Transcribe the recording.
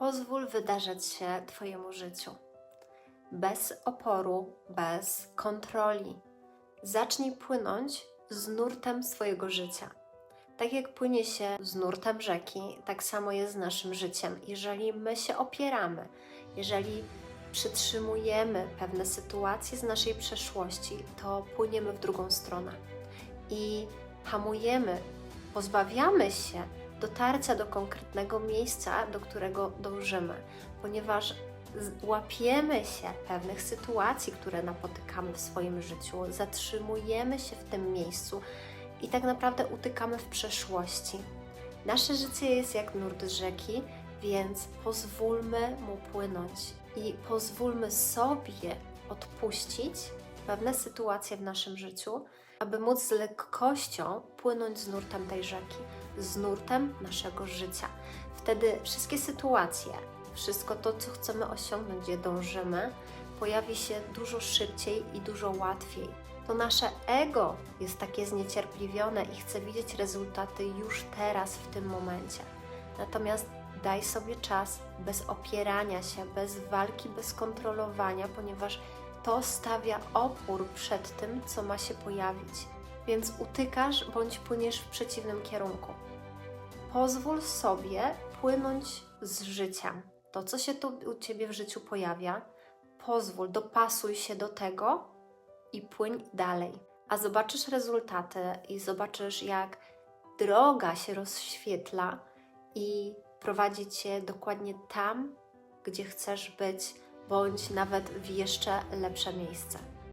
Pozwól wydarzać się Twojemu życiu. Bez oporu, bez kontroli. Zacznij płynąć z nurtem swojego życia. Tak jak płynie się z nurtem rzeki, tak samo jest z naszym życiem. Jeżeli my się opieramy, jeżeli przytrzymujemy pewne sytuacje z naszej przeszłości, to płyniemy w drugą stronę i hamujemy, pozbawiamy się dotarcia do konkretnego miejsca, do którego dążymy, ponieważ łapiemy się pewnych sytuacji, które napotykamy w swoim życiu, zatrzymujemy się w tym miejscu i tak naprawdę utykamy w przeszłości. Nasze życie jest jak nurt rzeki, więc pozwólmy mu płynąć i pozwólmy sobie odpuścić pewne sytuacje w naszym życiu, aby móc z lekkością płynąć z nurtem tej rzeki, z nurtem naszego życia. Wtedy wszystkie sytuacje, wszystko to, co chcemy osiągnąć, gdzie dążymy, pojawi się dużo szybciej i dużo łatwiej. To nasze ego jest takie zniecierpliwione i chce widzieć rezultaty już teraz, w tym momencie. Natomiast daj sobie czas bez opierania się, bez walki, bez kontrolowania, ponieważ to stawia opór przed tym, co ma się pojawić. Więc utykasz bądź płyniesz w przeciwnym kierunku. Pozwól sobie płynąć z życiem. To, co się tu u ciebie w życiu pojawia, pozwól, dopasuj się do tego i płyń dalej. A zobaczysz rezultaty i zobaczysz, jak droga się rozświetla i prowadzi cię dokładnie tam, gdzie chcesz być, bądź nawet w jeszcze lepsze miejsce.